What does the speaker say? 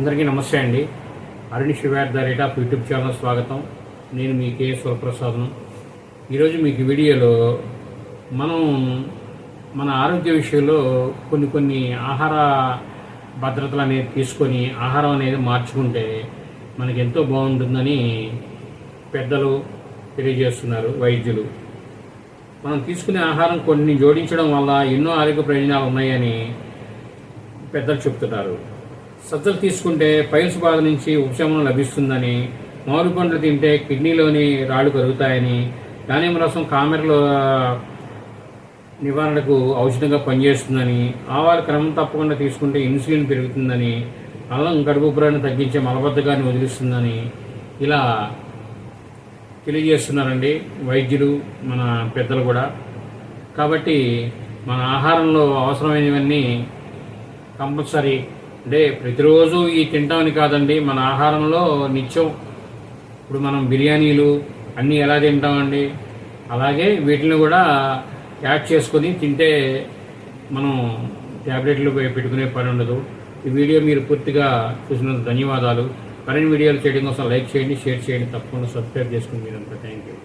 అందరికీ నమస్తే అండి. Arun Shivar the rate of YouTube channel స్వాగతం. నేను మీ కే స్వరప్రసాదం ఈరోజు మీకు వీడియోలో మనం మన ఆరోగ్య విషయంలో కొన్ని కొన్ని ఆహార భద్రతలు అనేది తీసుకొని ఆహారం అనేది మార్చుకుంటే మనకి ఎంతో బాగుంటుందని పెద్దలు తెలియజేస్తున్నారు వైద్యులు. మనం తీసుకునే ఆహారం కొన్ని జోడించడం వల్ల ఎన్నో ఆరోగ్య ప్రయోజనాలు ఉన్నాయని పెద్దలు చెప్తున్నారు. సజ్జలు తీసుకుంటే పైల్స్ బాధ నుంచి ఉపశమనం లభిస్తుందని మామిడి పండ్లు తింటే కిడ్నీలోని రాళ్ళు కరుగుతాయని దానిమ్మ రసం కామెరల నివారణకు ఔషధంగా పనిచేస్తుందని ఆవాలు క్రమం తప్పకుండా తీసుకుంటే ఇన్సులిన్ పెరుగుతుందని అల్లం గర్భపురాన్ని తగ్గించే మలబద్ధకాన్ని వదిలిస్తుందని ఇలా తెలియజేస్తున్నారండి వైద్యులు మన పెద్దలు కూడా. కాబట్టి మన ఆహారంలో అవసరమైనవన్నీ కంపల్సరీ అంటే ప్రతిరోజు ఈ తింటామని కాదండి మన ఆహారంలో నిత్యం ఇప్పుడు మనం బిర్యానీలు అన్నీ ఎలా తింటామండి అలాగే వీటిని కూడా యాడ్ చేసుకొని తింటే మనం ట్యాబ్లెట్లు పెట్టుకునే పని ఉండదు. ఈ వీడియో మీరు పూర్తిగా చూసినందుకు ధన్యవాదాలు. మరిన్ని వీడియోలు చేయడం కోసం లైక్ చేయండి షేర్ చేయండి తప్పకుండా సబ్స్క్రైబ్ చేసుకుని మీరంతా థ్యాంక్ యూ.